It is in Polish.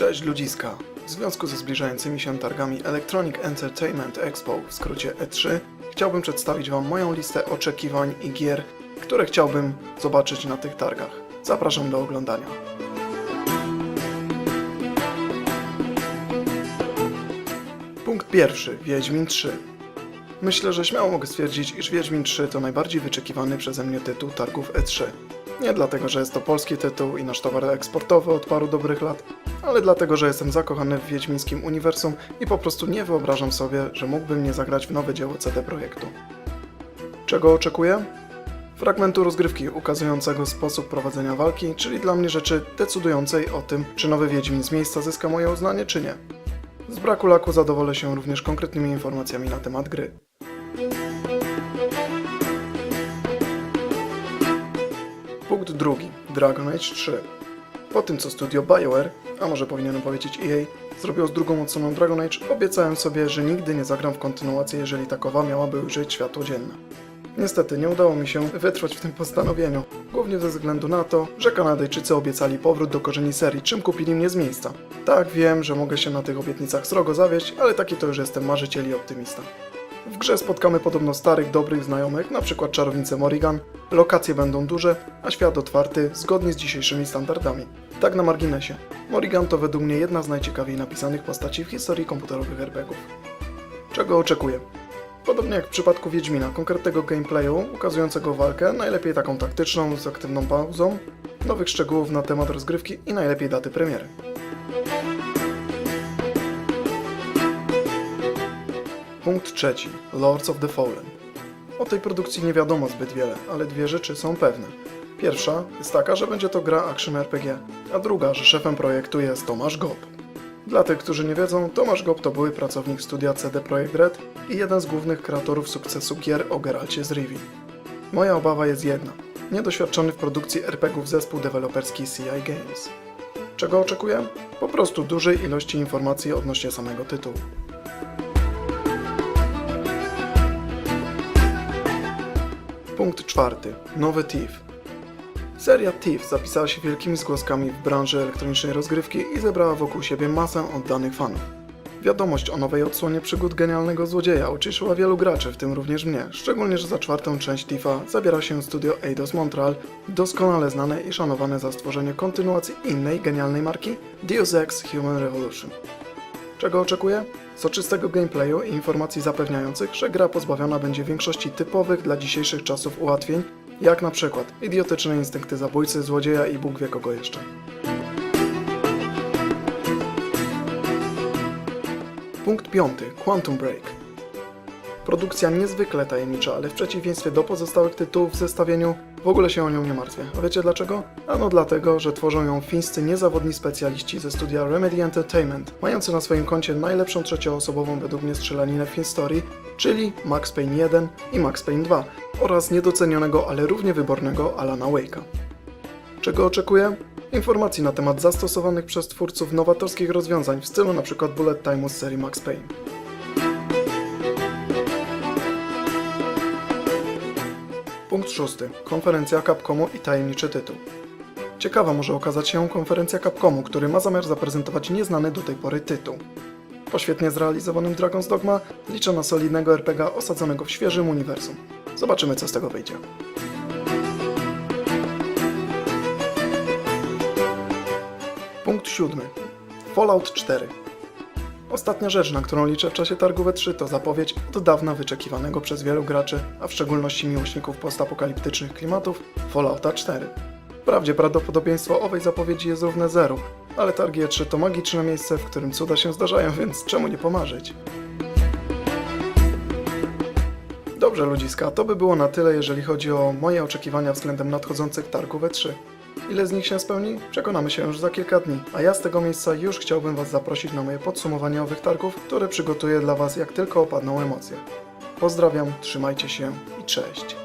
Cześć ludziska! W związku ze zbliżającymi się targami Electronic Entertainment Expo, w skrócie E3, chciałbym przedstawić Wam moją listę oczekiwań i gier, które chciałbym zobaczyć na tych targach. Zapraszam do oglądania. Punkt pierwszy. Wiedźmin 3. Myślę, że śmiało mogę stwierdzić, iż Wiedźmin 3 to najbardziej wyczekiwany przeze mnie tytuł targów E3. Nie dlatego, że jest to polski tytuł i nasz towar eksportowy od paru dobrych lat, ale dlatego, że jestem zakochany w wiedźmińskim uniwersum i po prostu nie wyobrażam sobie, że mógłbym nie zagrać w nowe dzieło CD Projektu. Czego oczekuję? Fragmentu rozgrywki ukazującego sposób prowadzenia walki, czyli dla mnie rzeczy decydującej o tym, czy nowy Wiedźmin z miejsca zyska moje uznanie, czy nie. Z braku laku zadowolę się również konkretnymi informacjami na temat gry. Punkt drugi. Dragon Age 3. Po tym, co studio BioWare, a może powinienem powiedzieć EA, zrobiło z drugą odsłoną Dragon Age, obiecałem sobie, że nigdy nie zagram w kontynuację, jeżeli takowa miałaby ujrzeć światło dzienne. Niestety nie udało mi się wytrwać w tym postanowieniu, głównie ze względu na to, że Kanadyjczycy obiecali powrót do korzeni serii, czym kupili mnie z miejsca. Tak, wiem, że mogę się na tych obietnicach srogo zawieść, ale taki to już jestem marzyciel i optymista. W grze spotkamy podobno starych, dobrych znajomych, np. czarownicę Morrigan, lokacje będą duże, a świat otwarty, zgodnie z dzisiejszymi standardami. Tak na marginesie. Morrigan to według mnie jedna z najciekawiej napisanych postaci w historii komputerowych RPGów. Czego oczekuję? Podobnie jak w przypadku Wiedźmina, konkretnego gameplayu ukazującego walkę, najlepiej taką taktyczną, z aktywną pauzą, nowych szczegółów na temat rozgrywki i najlepiej daty premiery. Punkt trzeci. Lords of the Fallen. O tej produkcji nie wiadomo zbyt wiele, ale dwie rzeczy są pewne. Pierwsza jest taka, że będzie to gra action RPG, a druga, że szefem projektu jest Tomasz Gob. Dla tych, którzy nie wiedzą, Tomasz Gob to były pracownik studia CD Projekt Red i jeden z głównych kreatorów sukcesu gier o Geralcie z Rivii. Moja obawa jest jedna. Niedoświadczony w produkcji RPGów zespół deweloperski CI Games. Czego oczekuję? Po prostu dużej ilości informacji odnośnie samego tytułu. Punkt czwarty. Nowy Thief. Seria Thief zapisała się wielkimi zgłoskami w branży elektronicznej rozgrywki i zebrała wokół siebie masę oddanych fanów. Wiadomość o nowej odsłonie przygód genialnego złodzieja ucieszyła wielu graczy, w tym również mnie, szczególnie, że za czwartą część Thiefa zabiera się studio Eidos Montreal, doskonale znane i szanowane za stworzenie kontynuacji innej genialnej marki Deus Ex Human Revolution. Czego oczekuję? Soczystego gameplayu i informacji zapewniających, że gra pozbawiona będzie większości typowych dla dzisiejszych czasów ułatwień, jak na przykład idiotyczne instynkty zabójcy, złodzieja i Bóg wie kogo jeszcze. Punkt piąty. Quantum Break. Produkcja niezwykle tajemnicza, ale w przeciwieństwie do pozostałych tytułów w zestawieniu w ogóle się o nią nie martwię. A wiecie dlaczego? Ano dlatego, że tworzą ją fińscy niezawodni specjaliści ze studia Remedy Entertainment, mający na swoim koncie najlepszą trzecioosobową według mnie strzelaninę w historii, czyli Max Payne 1 i Max Payne 2 oraz niedocenionego, ale równie wybornego Alana Wake'a. Czego oczekuję? Informacji na temat zastosowanych przez twórców nowatorskich rozwiązań w stylu np. bullet time'u z serii Max Payne. Punkt szósty. Konferencja Capcomu i tajemniczy tytuł. Ciekawa może okazać się konferencja Capcomu, który ma zamiar zaprezentować nieznany do tej pory tytuł. Po świetnie zrealizowanym Dragon's Dogma liczę na solidnego RPG osadzonego w świeżym uniwersum. Zobaczymy co z tego wyjdzie. Punkt siódmy. Fallout 4. Ostatnia rzecz, na którą liczę w czasie targu E3 to zapowiedź od dawna wyczekiwanego przez wielu graczy, a w szczególności miłośników postapokaliptycznych klimatów, Fallouta 4. Wprawdzie prawdopodobieństwo owej zapowiedzi jest równe zeru, ale targi E3 to magiczne miejsce, w którym cuda się zdarzają, więc czemu nie pomarzyć? Dobrze ludziska, to by było na tyle, jeżeli chodzi o moje oczekiwania względem nadchodzących targów E3. Ile z nich się spełni? Przekonamy się już za kilka dni, a ja z tego miejsca już chciałbym Was zaprosić na moje podsumowanie owych targów, które przygotuję dla Was jak tylko opadną emocje. Pozdrawiam, trzymajcie się i cześć.